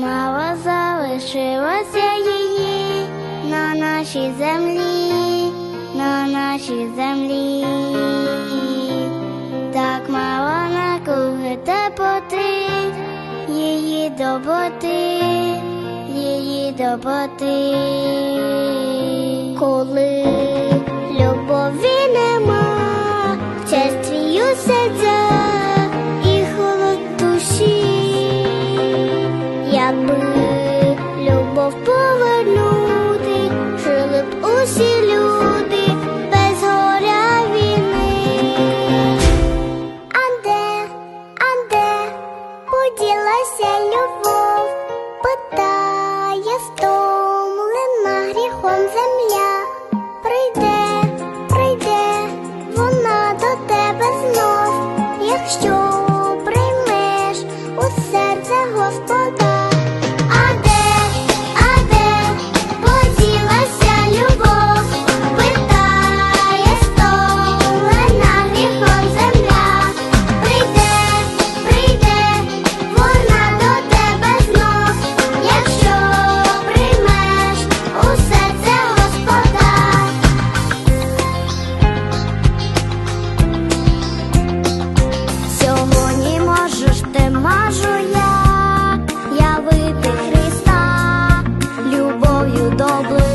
мало залишилося її на нашій землі, на нашій землі, так мало накруги теплоти, її доботи, її доботи, коли любові нема. of poverty. добрый.